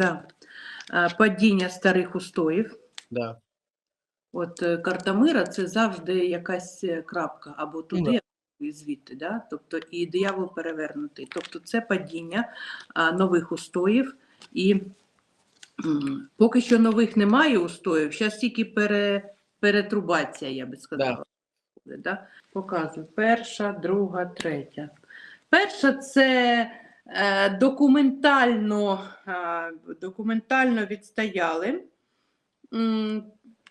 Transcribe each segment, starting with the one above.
Да. Падіння старих устоїв. Да. От е, карта мира це завжди якась е, крапка або туди, да. або і звідти. Да? Тобто і диявол перевернутий. Тобто це падіння а, нових устоїв. І м, поки що нових немає устоїв, зараз тільки пере, перетрубація, я би сказала. буде, Да. Показую. Перша, друга, третя. Перша це документально, е, документально відстояли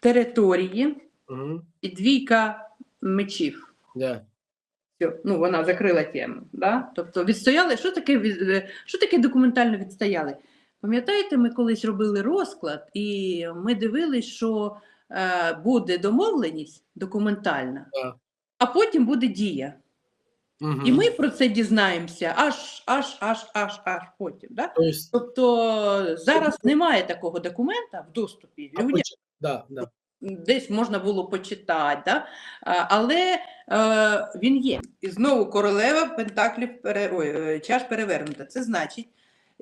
території Угу. і двійка мечів. Всьо, Ну, вона закрила тему. Да? Тобто відстояли, що таке, е, що таке документально відстояли? Пам'ятаєте, ми колись робили розклад, і ми дивились, що е, буде домовленість документальна, Да. а потім буде дія. Угу. І ми про це дізнаємося аж, аж, аж, аж, аж потім. Да? То есть, Тобто зараз немає такого документа в доступі. а Людям поч- да, да. десь можна було почитати, да? Але е, він є. І знову королева Пентаклів пере... Ой, е, чаш перевернута. Це значить,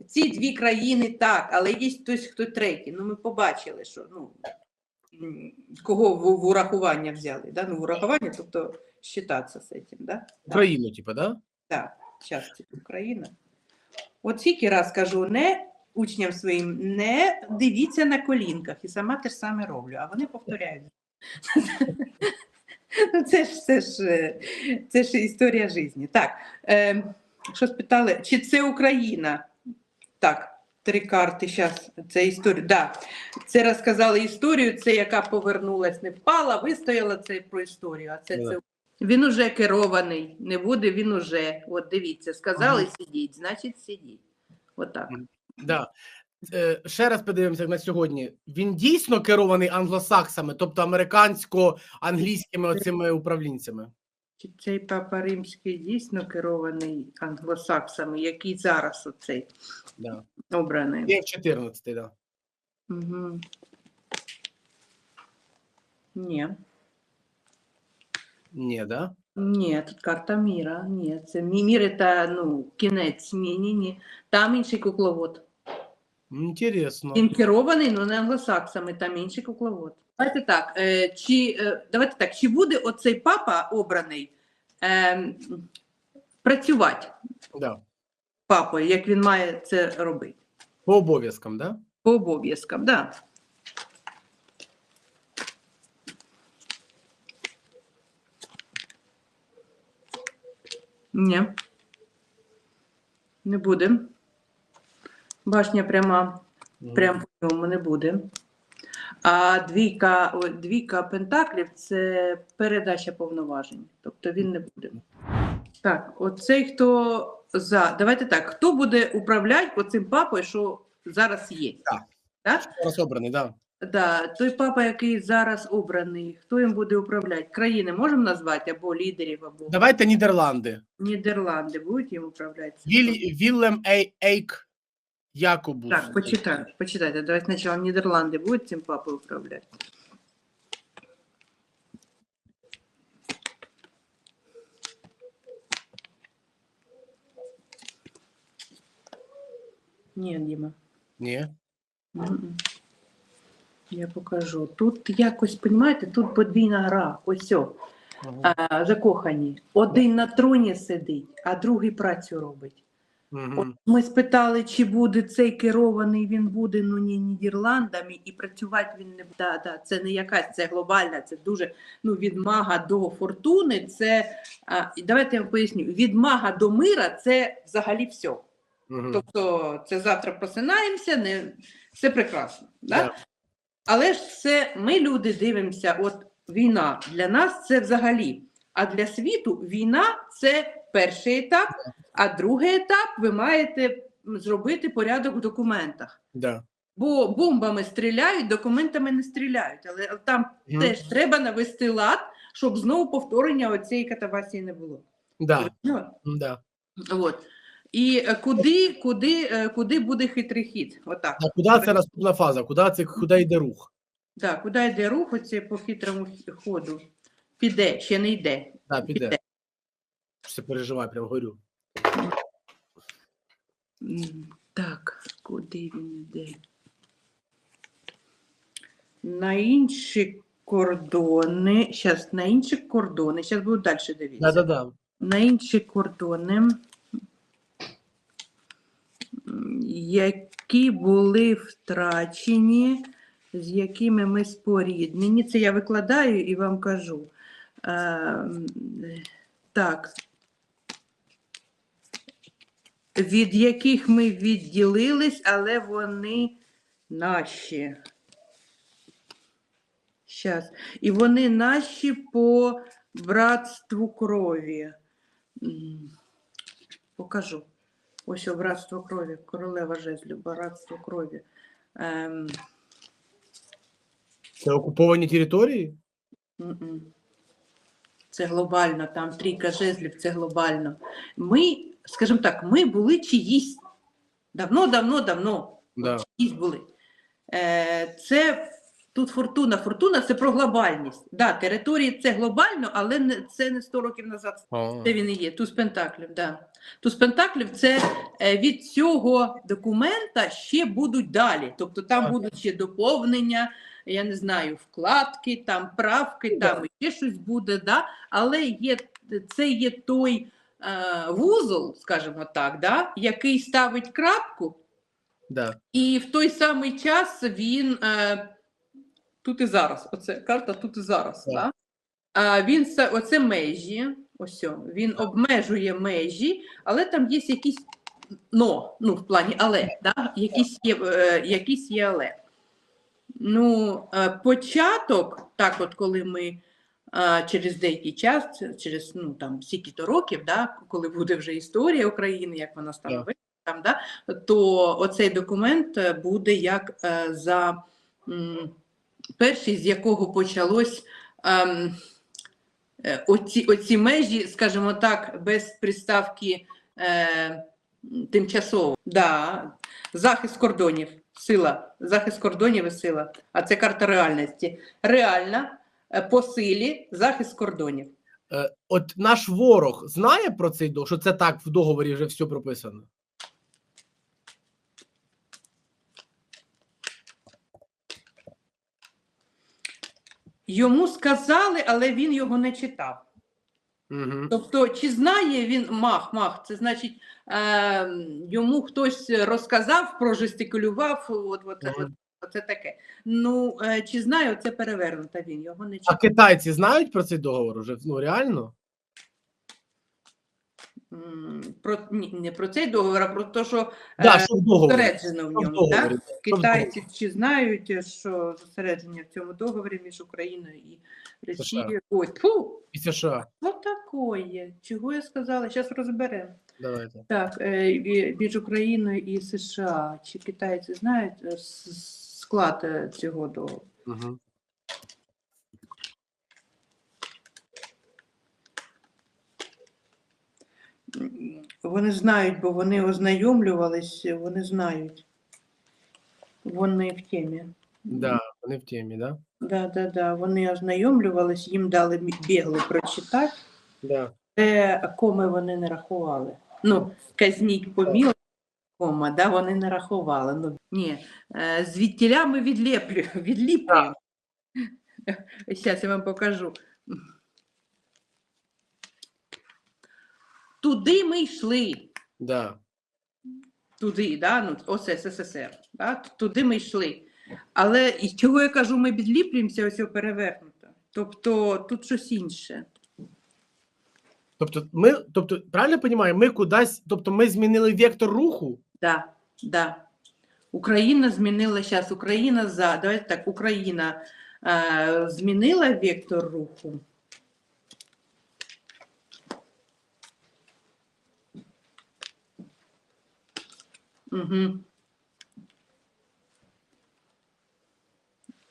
ці дві країни так, але є хтось, хто третій. Ну, ми побачили, що ну, кого в, в урахування взяли. Да? Ну, в урахування, тобто считатися з цим. Да? Україну, типа, да? Так, часто Україна. От скільки раз кажу, не учням своїм, не дивіться на колінках, і сама те ж саме роблю, а вони повторяють. Ну, Це ж, це ж, е, це ж історія життя. Так, е, що спитали, чи це Україна? Так, три карти зараз. Це історія. Да. Це розказали історію, це яка повернулась, не впала, вистояла це про історію. А це, Да. це він уже керований, не буде, він уже. От дивіться, сказали Ага. сидіть, значить сидіть. Отак. Да. Е, ще раз подивимося на сьогодні. Він дійсно керований англосаксами, тобто американсько-англійськими оцими управлінцями. Чи цей папа римський дійсно керований англосаксами, який зараз оцей Да. обраний? Є в 14, да. Угу. Ні. Ні, да? Ні, тут карта міра. Ні, це мі- мір це ну, кінець. Ні, ні, ні. Там інший кукловод. Інтересно. Він керований, ну не англосаксами, там інший кукловод. Давайте так, е, чи, е, давайте так, чи буде оцей папа обраний е, працювати Да. папою, як він має це робити? По обов'язкам, да? По обов'язкам, да. Ні. Не буде. Башня пряма, прям по ньому не буде. А двійка, о, двійка пентаклів це передача повноважень. Тобто він не буде. Так, оцей хто за. Давайте так. Хто буде управляти оцим папою, що зараз є? Так. Так? Зараз обраний, да. Да, той папа, який зараз обраний, хто їм буде управляти? Країни можемо назвати або лідерів, або Давайте Нідерланди. Нідерланди будуть їм управляти? Віль, Віллем Ей, Ейк Якобус. Так, почитай, почитайте. Давайте спочатку Нідерланди будуть цим папою управляти. Ні, Діма. Ні. Мгм. Я покажу. Тут якось, понімаєте, тут подвійна гра. Ось о, а, закохані. Один на троні сидить, а другий працю робить. От ми спитали, чи буде цей керований, він буде ну ні Нідерландами, і працювати він не буде. Да, да, це не якась, це глобальна, це дуже ну від мага до фортуни. Це а, і давайте я вам поясню: від мага до мира це взагалі все. Мгм. Тобто, це завтра просинаємося, не все прекрасно. Да? Да. Але ж це ми люди дивимося, от війна для нас це взагалі. А для світу війна це перший етап, а другий етап ви маєте зробити порядок в документах. Да. Бо бомбами стріляють, документами не стріляють. Але там Мгм. теж треба навести лад, щоб знову повторення оцієї катавасії не було. Да. Ну, Да. От. І е, куди, куди, е, куди буде хитрий хід? Отак. А куди це наступна фаза? Куди це куди йде рух? Так, куди йде рух оце по хитрому ходу? Піде, ще не йде. Да, піде. Піде. Все переживай, прям горю. Так, куди він іде? На інші кордони. Зараз, на інші кордони. Зараз буду далі дивитися. Да-да-да. на інші кордони, які були втрачені, з якими ми споріднені. Це я викладаю і вам кажу. Е, Так. Від яких ми відділились, але вони наші. Щас. І вони наші по братству крові. Покажу. Ось о, братство крові, королева жезлів, братство крові. Ем, Це окуповані території? м-м. Це глобально, там трійка жезлів, це глобально. Ми, скажімо так, ми були чиїсь давно, давно, давно. Да. Чиїсь були. Е, це тут фортуна. Фортуна це про глобальність. Да, території це глобально, але не, це не 100 років назад А. Це він і є, туз пентаклів, да. Туз пентаклів це е, від цього документа ще будуть далі. Тобто там Так. будуть ще доповнення, я не знаю, вкладки, там правки, Ну, там ще щось буде, да? але є, це є той е, вузол, скажімо так, да? який ставить крапку, Да. і в той самий час він е, тут і зараз. Оце карта тут і зараз. Так. Да? А він це оце межі. Ось він обмежує межі, але там є якісь но, ну в плані але, да? якісь є, е, якісь є але. Ну, е, початок, так, от коли ми е, через деякий час, через ну там стільки-то років, да, коли буде вже історія України, як вона стане Так. там, да, то оцей документ е, буде як е, за м, перший, з якого почалось ем, е, оці, оці межі, скажімо так, без приставки е, тимчасово. Да, захист кордонів, сила, захист кордонів і сила. А це карта реальності. Реальна, е, по силі, захист кордонів. Е, От наш ворог знає про цей договор, що це так в договорі вже все прописано. Йому сказали, але він його не читав. Угу. Тобто, чи знає він мах, мах, це значить, е, йому хтось розказав, прожестикулював, от, от, угу. от, оце таке. Ну, е, чи знає, це перевернуто він, його не А китайці знають про цей договор уже? Ну реально? Про, ні, не про цей договор, а про те, що Да, е, що в договорі? зосереджено в Що в ньому. договорі? Що в? Китайці чи знають, що зосередження в цьому договорі між Україною і Росією. Ой, тьфу, І США. що такое? Чого я сказала? Зараз розберемо. Давайте. Так, е, між Україною і США. Чи китайці знають е, склад цього договору? Угу. Вони знають, бо вони ознайомлювались, вони знають. Вони в темі. Да, вони в темі, да? Да, да, да. Вони ознайомлювались, їм дали бігло прочитати, Да. де коми вони не рахували. Ну, казніть поміл, кома, да, вони не рахували. Ну, ні, е, звідтіля ми відліплю, відліплюємо. Зараз я вам покажу. Туди ми йшли. Да. туди, да? ну, оце СССР, да? туди ми йшли. Але і чого я кажу, ми відліплюємося, ось його перевернуто. Тобто тут щось інше. Тобто, ми, тобто, правильно розумію, ми кудись, тобто ми змінили вектор руху? Да, да. Україна змінила зараз, Україна за, давайте так, Україна е, змінила вектор руху. Угу.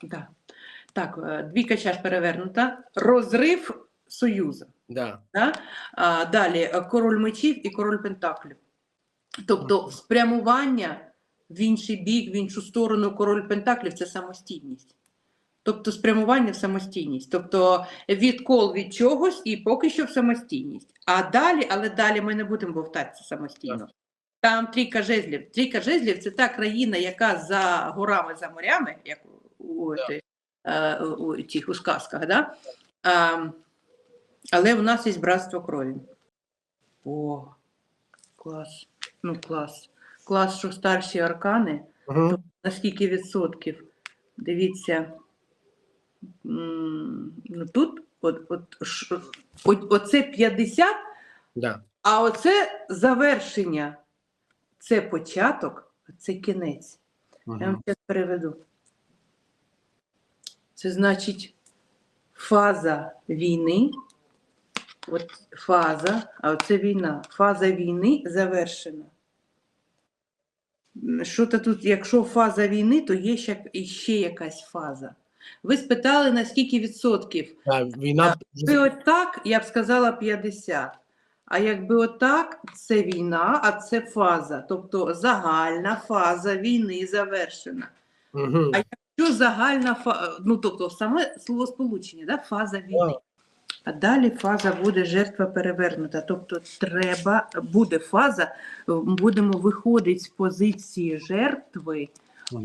Да. Так, е, двійка чаш перевернута. Розрив Союзу. Да. Да? А, далі е, король мечів і король пентаклів. Тобто спрямування в інший бік, в іншу сторону король пентаклів це самостійність. Тобто спрямування в самостійність. Тобто відкол від чогось і поки що в самостійність. А далі, але далі ми не будемо вовтатися самостійно. Там трійка жезлів. Трійка жезлів це та країна, яка за горами, за морями, як у, ти- е, у тих у сказках, да? А, але у нас є братство крові. О, клас. Ну, клас. Клас, що старші аркани. Угу. На скільки відсотків? Дивіться. Ну, тут от, от, от, оце 50, Да. а оце завершення. Це початок, а це кінець. Я вам Угу. зараз переведу. Це значить фаза війни. От фаза, а оце війна. Фаза війни завершена. Що то тут, якщо фаза війни, то є ще, ще якась фаза. Ви спитали, на скільки відсотків? Да, війна Якби отак, я б сказала 50. А якби отак, це війна, а це фаза. Тобто загальна фаза війни завершена. Угу. А Що загальна фаза, ну тобто саме словосполучення, да? фаза війни. А далі фаза буде жертва перевернута. Тобто треба, буде фаза, е, будемо виходити з позиції жертви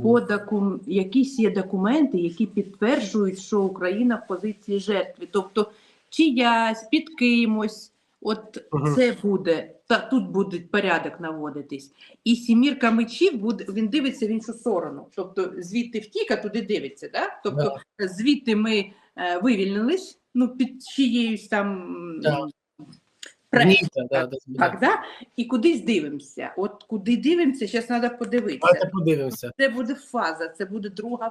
по докум... якісь є документи, які підтверджують, що Україна в позиції жертви. Тобто чиясь, під кимось, от Мгм. це буде, та тут буде порядок наводитись. І сімірка мечів буде, він дивиться в іншу сторону. Тобто звідти втік, а туди дивиться. Да? Тобто звідти ми е, вивільнились, ну, під чиєюсь там Да. пресою, да, да, да. да? і кудись дивимося. От куди дивимося, зараз треба подивитися. Це буде фаза, це буде друга